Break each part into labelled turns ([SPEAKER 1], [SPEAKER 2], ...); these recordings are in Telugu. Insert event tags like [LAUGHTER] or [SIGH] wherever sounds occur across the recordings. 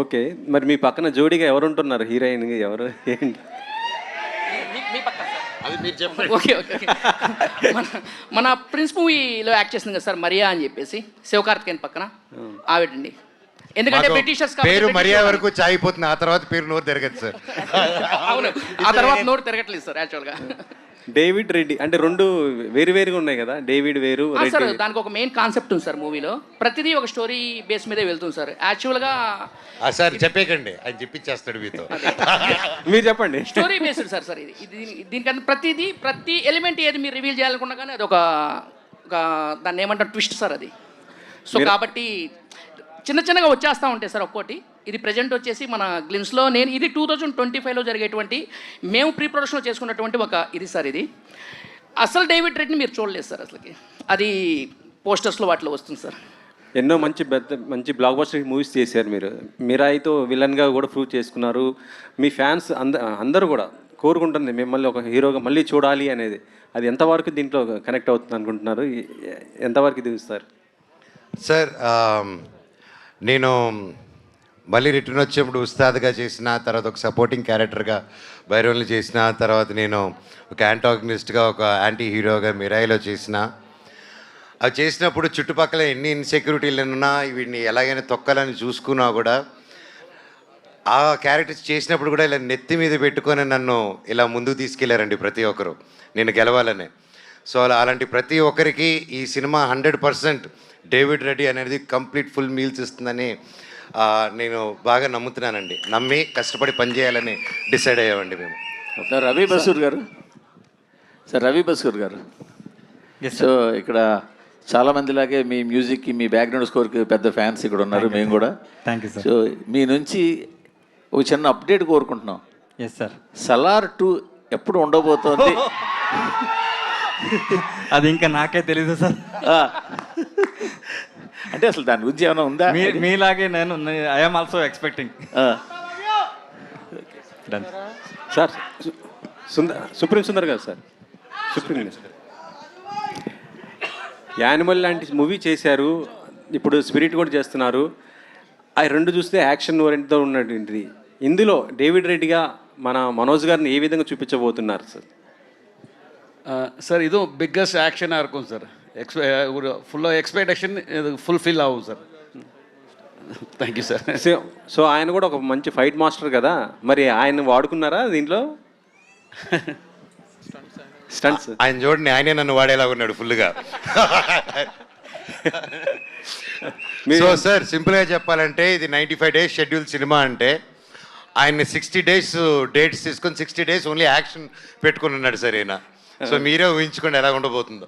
[SPEAKER 1] ఓకే. మరి మీ పక్కన జోడీగా ఎవరు ఉంటున్నారు హీరోయిన్ ఎవరు? ఏంటి?
[SPEAKER 2] మీ- మీ పక్కన సార్.
[SPEAKER 3] అది మీరు చెప్పండి.
[SPEAKER 2] Okay okay okay. మన మన ప్రిన్స్ మూవీలో యాక్ట్ చేసింది కదా సార్ మరియా అని చెప్పేసి. శివకార్తికేయన్ పక్కన. ఆవిడండి. ఎందుకంటే
[SPEAKER 3] మాకు
[SPEAKER 2] బ్రిటిషర్స్
[SPEAKER 3] పేరు మరియా వరకు చాయిపోతుంది. ఆ తర్వాత పేరు నోరు తిరగదు సార్.
[SPEAKER 2] అవును. ఆ తర్వాత నోరు తిరగట్లేదు సార్ యాక్చువల్గా
[SPEAKER 1] డేవిడ్ రెడ్డి అంటే రెండు వేరు వేరుగా ఉన్నాయి కదా డేవిడ్ వేరు
[SPEAKER 2] సార్ దానికి ఒక మెయిన్ కాన్సెప్ట్ ఉంది సార్ మూవీలో. ప్రతిదీ ఒక స్టోరీ బేస్ మీదే వెళ్తుంది సార్. యాక్చువల్గా
[SPEAKER 3] ఆ సార్ చెప్పేకండి. ఆయన చెప్పించేస్తాడు మీతో.
[SPEAKER 1] మీరు చెప్పండి.
[SPEAKER 2] స్టోరీ బేస్డ్ సార్ సార్ ఇది. దీనికన్నా ప్రతిదీ ప్రతి ఎలిమెంట్ ఏది మీరు రివీల్ చేయాలనుకున్నా కానీ అది ఒక ఒక దాన్ని ఏమంటారు ట్విస్ట్ సార్ అది. సో కాబట్టి చిన్న చిన్నగా వచ్చేస్తూ ఉంటాయి సార్ ఒక్కోటి. ఇది ప్రజెంట్ వచ్చేసి మన గ్లిమ్స్లో నేను ఇది టూ థౌజండ్ ట్వంటీ ఫైవ్లో జరిగేటువంటి మేము ప్రీ ప్రొడక్షన్లో చేసుకున్నటువంటి ఒక ఇది సార్ ఇది. అసలు డేవిడ్ రెడ్ని మీరు చూడలేదు సార్ అసలుకి. అది పోస్టర్స్లో వాటిలో వస్తుంది సార్.
[SPEAKER 1] ఎన్నో మంచి పెద్ద మంచి బ్లాక్ బస్టర్ మూవీస్ చేశారు మీరు. మీరాయితో విలన్గా కూడా ప్రూవ్ చేసుకున్నారు. మీ ఫ్యాన్స్ అంద అందరూ కూడా కోరుకుంటుంది మిమ్మల్ని ఒక హీరోగా మళ్ళీ చూడాలి అనేది. అది ఎంతవరకు దీంట్లో కనెక్ట్ అవుతుంది అనుకుంటున్నారు? ఎంతవరకు దిగుస్తారు
[SPEAKER 3] సార్? నేను మళ్ళీ రిటర్న్ వచ్చినప్పుడు ఉస్తాద్గా చేసిన తర్వాత ఒక సపోర్టింగ్ క్యారెక్టర్గా భైరవుల్ని చేసిన తర్వాత నేను ఒక యాంటాగనిస్ట్గా ఒక యాంటీ హీరోగా మిరాయిలో చేసిన. అవి చేసినప్పుడు చుట్టుపక్కల ఎన్ని ఇన్సెక్యూరిటీలు ఉన్నా వీడిని ఎలాగైనా తొక్కాలని చూసుకున్నా కూడా ఆ క్యారెక్టర్స్ చేసినప్పుడు కూడా ఇలా నెత్తి మీద పెట్టుకొని నన్ను ఇలా ముందుకు తీసుకెళ్ళారండి ప్రతి ఒక్కరు. నేను గెలవాలని. సో అలా అలాంటి ప్రతి ఒక్కరికి ఈ cinema hundred percent David Reddy అనేది కంప్లీట్ ఫుల్ మీల్స్ ఇస్తుందని నేను బాగా నమ్ముతున్నానండి. నమ్మి కష్టపడి పనిచేయాలని డిసైడ్ అయ్యామండి మేము.
[SPEAKER 4] సార్ రవి బసూర్ గారు. సార్ రవి బసూర్ గారు. సో ఇక్కడ చాలా మందిలాగే మీ మ్యూజిక్కి మీ బ్యాక్గ్రౌండ్ స్కోర్కి పెద్ద ఫ్యాన్స్ ఇక్కడ ఉన్నారు మేము కూడా.
[SPEAKER 5] థ్యాంక్ యూ సార్
[SPEAKER 4] సో మీ నుంచి ఒక చిన్న అప్డేట్ కోరుకుంటున్నాం.
[SPEAKER 5] ఎస్ సార్
[SPEAKER 4] సలార్ టూ ఎప్పుడు ఉండబోతోంది? [LAUGHS]
[SPEAKER 5] అది ఇంకా నాకే తెలీదు సార్
[SPEAKER 4] ఆ. అంటే అసలు దాని గురించి ఏమైనా ఉందా
[SPEAKER 5] మీ మీలాగే నేను I'm also expecting
[SPEAKER 4] ah.
[SPEAKER 5] Done
[SPEAKER 1] sir సు- సుందర్ సుప్రీం సుందర్ గారు సార్ సుప్రీం యానిమల్ లాంటి మూవీ చేశారు ఇప్పుడు స్పిరిట్ కూడా చేస్తున్నారు ఆ రెండు చూస్తే యాక్షన్ ఓరియంట్తో ఉన్నటువంటిది ఇందులో డేవిడ్ రెడ్డిగా మన మనోజ్ గారిని ఏ విధంగా చూపించబోతున్నారు సార్
[SPEAKER 6] சார் இதுவும் பிக்கஸ்ட் ஆக்ஷனாக இருக்கும் சார் எக்ஸ்பெ ஒரு ஃபுல்லாக எக்ஸ்பெக்டேஷன் இது ஃபுல்ஃபில் ஆகும் sir thank you
[SPEAKER 1] sir so so ఆయన కూడా ఒక మంచి ఫైట్ మాస్టర్ కదా మరి ఆయన వాడుకున్నారా దీంట్లో స్టంట్స్
[SPEAKER 3] ఆయన చూడండి ఆయనే నన్ను వాడేలా ఉన్నాడు ఫుల్గా సో సార్ సింపుల్గా చెప్పాలంటే ఇది ninety five days schedule cinema అంటే ఆయన సిక్స్టీ డేస్ డేట్స్ తీసుకొని సిక్స్టీ డేస్ ఓన్లీ యాక్షన్ పెట్టుకుని ఉన్నాడు సార్ ఈయన సో మీరే ఊహించుకోండి ఎలా ఉండబోతుందో.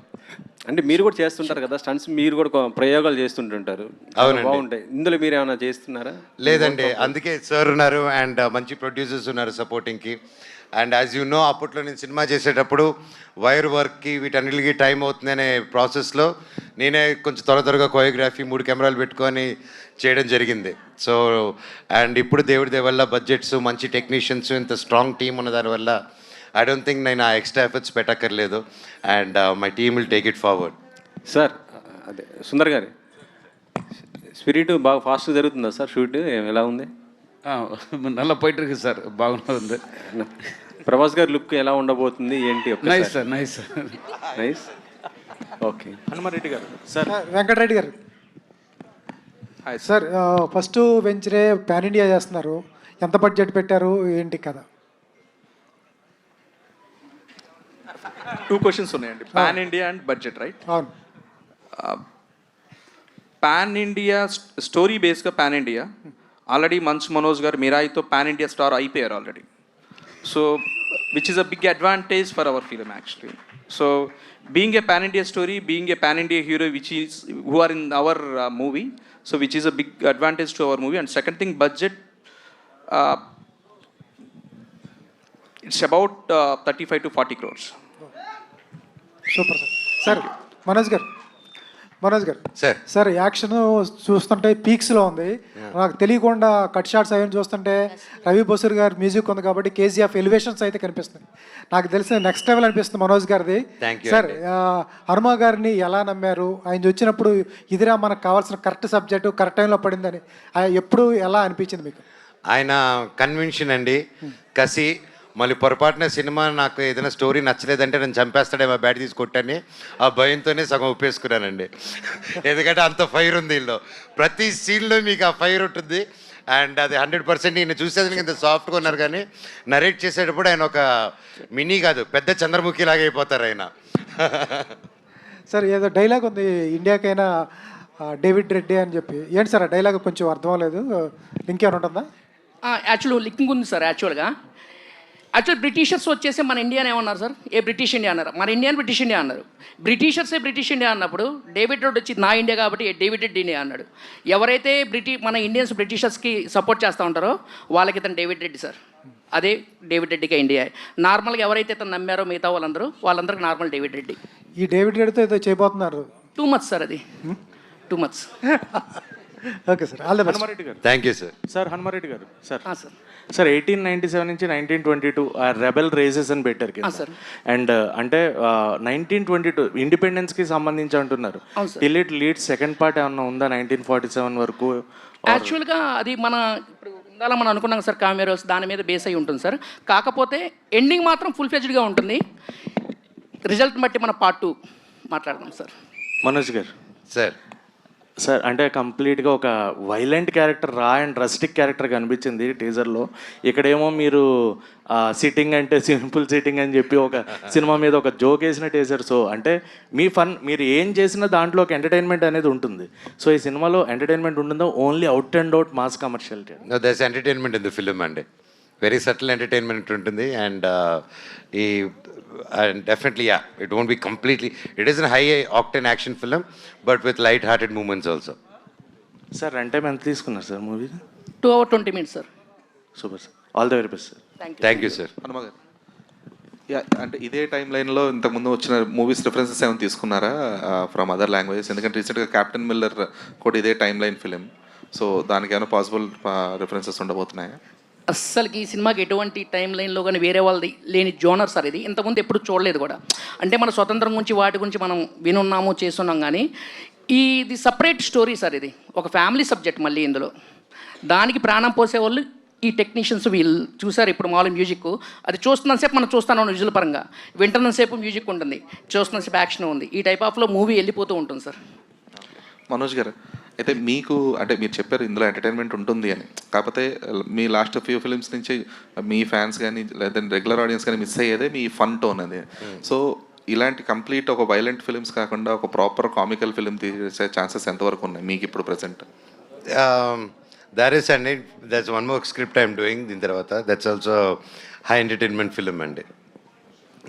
[SPEAKER 1] అంటే మీరు కూడా చేస్తుంటారు కదా స్టంట్స్ మీరు కూడా ప్రయోగాలు చేస్తుంటుంటారు.
[SPEAKER 3] అవునండి.
[SPEAKER 1] బాగుంటాయి. ఇందులో మీరు ఏమైనా చేస్తున్నారా?
[SPEAKER 3] లేదండి అందుకే సార్ ఉన్నారు అండ్ మంచి ప్రొడ్యూసర్స్ ఉన్నారు సపోర్టింగ్కి అండ్ యాజ్ యూ నో అప్పట్లో నేను సినిమా చేసేటప్పుడు వైర్ వర్క్కి వీటన్నిటికి టైం అవుతుందనే ప్రాసెస్లో నేనే కొంచెం త్వర త్వరగా కోరియోగ్రఫీ మూడు కెమెరాలు పెట్టుకొని చేయడం జరిగింది. సో అండ్ ఇప్పుడు దేవుడి దయ వల్ల బడ్జెట్స్ మంచి టెక్నీషియన్స్ ఇంత స్ట్రాంగ్ టీం ఉన్న దానివల్ల ఐ డోంట్ థింక్ నేను ఆ extra efforts పెట్టక్కర్లేదు. And my team will take it forward
[SPEAKER 1] sir అదే సుందర్ గారు స్పిరిట్ బాగా ఫాస్ట్ జరుగుతుందా సార్ షూట్ ఎలా ఉంది?
[SPEAKER 6] నల్లా పోయిట్టు సార్ బాగున్నది
[SPEAKER 1] ప్రభాస్ గారి లుక్ ఎలా ఉండబోతుంది? ఏంటి
[SPEAKER 6] nice sir nice sir
[SPEAKER 1] nice okay Hanumareddy గారు.
[SPEAKER 7] సార్ వెంకటరెడ్డి గారు. హాయ్ సార్ ఫస్ట్ వెంచరే ప్యాన్ ఇండియా చేస్తున్నారు. ఎంత బడ్జెట్ పెట్టారు? ఏంటి కదా
[SPEAKER 8] టూ క్వశ్చన్స్ ఉన్నాయండి. Pan India and budget right
[SPEAKER 7] అవును.
[SPEAKER 8] Pan India story బేస్గా pan India already Manchu Manoj గారు మిరాయితో పాన్ ఇండియా స్టార్ అయిపోయారు already so which is a big advantage for our film actually so being a pan India story being a pan India hero which is who are in our movie so which is a big advantage to our movie and second thing budget it's about thirty five to forty crores
[SPEAKER 7] super sir. Sir Manoj గారు మనోజ్ గారు.
[SPEAKER 3] సార్.
[SPEAKER 7] సార్ యాక్షన్ చూస్తుంటే పీక్స్లో ఉంది. నాకు తెలియకుండా కట్ షాట్స్ అవన్నీ చూస్తుంటే రవి బసూర్ గారి మ్యూజిక్ ఉంది కాబట్టి కేజీఎఫ్ ఎలివేషన్స్ అయితే కనిపిస్తుంది. నాకు తెలిసిన నెక్స్ట్ లెవెల్ అనిపిస్తుంది మనోజ్ గారిది. సార్ హనుమ గారిని ఎలా నమ్మారు? ఆయన వచ్చినప్పుడు ఇదిరా మనకు కావాల్సిన కరెక్ట్ సబ్జెక్టు కరెక్ట్ టైంలో పడిందని ఎప్పుడు ఎలా అనిపించింది మీకు?
[SPEAKER 3] ఆయన కన్విన్షన్ అండి. కసి మళ్ళీ పొరపాటున సినిమా నాకు ఏదైనా స్టోరీ నచ్చలేదంటే నేను చంపేస్తాడేమో బ్యాట్ తీసి కొట్టని ఆ భయంతోనే సగం ఒప్పేసుకున్నానండి. [LAUGHS] ఎందుకంటే అంత ఫైర్ ఉంది వీళ్ళు ప్రతి సీన్లో మీకు ఆ ఫైర్ ఉంటుంది. అండ్ అది హండ్రెడ్ పర్సెంట్ ఈయన చూసేదానికి ఇంత సాఫ్ట్గా ఉన్నారు కానీ నరేట్ చేసేటప్పుడు ఆయన ఒక మినీ కాదు పెద్ద చంద్రముఖి లాగా అయిపోతారు ఆయన. [LAUGHS]
[SPEAKER 7] సార్ ఏదో డైలాగ్ ఉంది ఇండియాకైనా డేవిడ్ రెడ్డి అని చెప్పి. ఏంటి సార్ ఆ డైలాగ్ కొంచెం అర్థం అవ్వలేదు. ఇంకేమైనా ఉంటుందా?
[SPEAKER 2] యాక్చువల్ లింకింగ్ ఉంది సార్ యాక్చువల్గా. యాక్చువల్ బ్రిటిషర్స్ వచ్చేసి మన ఇండియాని ఏమన్నారు సార్ ఏ బ్రిటిష్ ఇండియా అన్నారు. మన ఇండియన్ బ్రిటిష్ ఇండియా అన్నారు. బ్రిటిషర్సే బ్రిటిష్ ఇండియా అన్నప్పుడు డేవిడ్ రెడ్ వచ్చి నా ఇండియా కాబట్టి డేవిడ్ రెడ్ ఇండియా అన్నాడు. ఎవరైతే బ్రిటి మన ఇండియన్స్ బ్రిటిషర్స్కి సపోర్ట్ చేస్తూ ఉంటారో వాళ్ళకి ఇతను డేవిడ్ రెడ్డి సార్ అదే డేవిడ్ రెడ్డిగా ఇండియా నార్మల్గా ఎవరైతే ఇతను నమ్మారో మిగతా వాళ్ళందరూ వాళ్ళందరికీ నార్మల్ డేవిడ్ రెడ్డి
[SPEAKER 7] ఈ డేవిడ్ రెడ్డితో ఏదో చేయబోతున్నారు.
[SPEAKER 2] టూ మచ్ సార్ అది. Too much [LAUGHS]
[SPEAKER 7] okay sir all the best.
[SPEAKER 5] Hanumareddy గారు.
[SPEAKER 3] Thank you sir
[SPEAKER 5] sir Hanumareddy గారు sir.
[SPEAKER 2] Sir.
[SPEAKER 5] Sir eighteen ninety seven నుంచి nineteen twenty two rebel races అని పెట్టారు
[SPEAKER 2] ఆ,
[SPEAKER 5] కింద
[SPEAKER 2] సార్.
[SPEAKER 5] అండ్ అంటే నైన్టీన్ ట్వంటీ టూ ఇండిపెండెన్స్కి సంబంధించి అంటున్నారు. Till it lead second part ఏమన్నా ఉందా నైన్టీన్ ఫార్టీ సెవెన్ వరకు
[SPEAKER 2] యాక్చువల్గా అది మన ఇప్పుడు ఉండాలని మనం అనుకున్నాం సార్ కామెరోస్ దాని మీద బేస్ అయి ఉంటుంది సార్. కాకపోతే ఎండింగ్ మాత్రం ఫుల్ ఫ్లెజ్డ్గా ఉంటుంది. రిజల్ట్ బట్టి మన పార్ట్ టూ మాట్లాడదాం సార్.
[SPEAKER 5] మనోజ్ గారు.
[SPEAKER 3] సార్
[SPEAKER 5] సార్ అంటే కంప్లీట్గా ఒక violent character raw and rustic character కనిపించింది టీజర్లో. ఇక్కడేమో మీరు సిట్టింగ్ అంటే సింపుల్ సిట్టింగ్ అని చెప్పి ఒక సినిమా మీద ఒక జోక్ వేసిన టీజర్. సో అంటే మీ ఫన్ మీరు ఏం చేసినా దాంట్లో ఒక ఎంటర్టైన్మెంట్ అనేది ఉంటుంది. సో ఈ సినిమాలో ఎంటర్టైన్మెంట్ ఉంటుందో only out and out mass
[SPEAKER 3] commercial thus entertainment in the film అండి వెరీ సటిల్ ఎంటర్టైన్మెంట్ ఉంటుంది. అండ్ ఈ and definitely yeah it won't be completely it is an high octane action film but with light hearted moments also
[SPEAKER 5] sir run time ఎంత తీసుకున్నారు
[SPEAKER 2] sir movie
[SPEAKER 5] two hour twenty minutes sir super sir
[SPEAKER 2] all the
[SPEAKER 3] very best sir
[SPEAKER 8] thank you sir అంటే ఇదే టైం లైన్లో ఇంతకుముందు వచ్చిన మూవీస్ రిఫరెన్సెస్ ఏమైనా తీసుకున్నారా ఫ్రమ్ అదర్ లాంగ్వేజెస్ ఎందుకంటే రీసెంట్గా క్యాప్టెన్ మిల్లర్ కూడా ఇదే టైం లైన్ ఫిలిం సో దానికి ఏమైనా పాసిబుల్ రిఫరెన్సెస్ ఉండబోతున్నాయా?
[SPEAKER 2] అస్సలకి ఈ సినిమాకి ఎటువంటి టైం లైన్లో కానీ వేరే వాళ్ళది లేని జోనర్ సార్ ఇది. ఇంతకుముందు ఎప్పుడు చూడలేదు కూడా. అంటే మన స్వతంత్రం గురించి వాటి గురించి మనం వినున్నాము చేస్తున్నాం కానీ ఇది సపరేట్ స్టోరీ సార్ ఇది. ఒక ఫ్యామిలీ సబ్జెక్ట్ మళ్ళీ ఇందులో. దానికి ప్రాణం పోసేవాళ్ళు ఈ టెక్నీషియన్స్ వీళ్ళు. చూసారు ఇప్పుడు మామూలు మ్యూజిక్ అది చూస్తున్నంతసేపు మనం చూస్తాను విజువల్ పరంగా. వింటున్నంతసేపు మ్యూజిక్ ఉంటుంది. చూస్తున్నంతసేపు యాక్షన్ ఉంది. ఈ టైప్ ఆఫ్లో మూవీ వెళ్ళిపోతూ ఉంటుంది సార్.
[SPEAKER 8] మనోజ్ గారు అయితే మీకు అంటే మీరు చెప్పారు ఇందులో ఎంటర్టైన్మెంట్ ఉంటుంది అని. కాకపోతే మీ లాస్ట్ ఫ్యూ ఫిలిమ్స్ నుంచి మీ ఫ్యాన్స్ కానీ లేదా రెగ్యులర్ ఆడియన్స్ కానీ మిస్ అయ్యేదే మీ ఫన్ టోన్ అది. సో ఇలాంటి కంప్లీట్ ఒక వైలెంట్ ఫిలిమ్స్ కాకుండా ఒక ప్రాపర్ కామికల్ ఫిలిం తీసే ఛాన్సెస్ ఎంతవరకు ఉన్నాయి మీకు ఇప్పుడు ప్రెసెంట్
[SPEAKER 3] దర్ ఇస్ అండి that's one more script I'm doing దీని తర్వాత that's also high entertainment film అండి.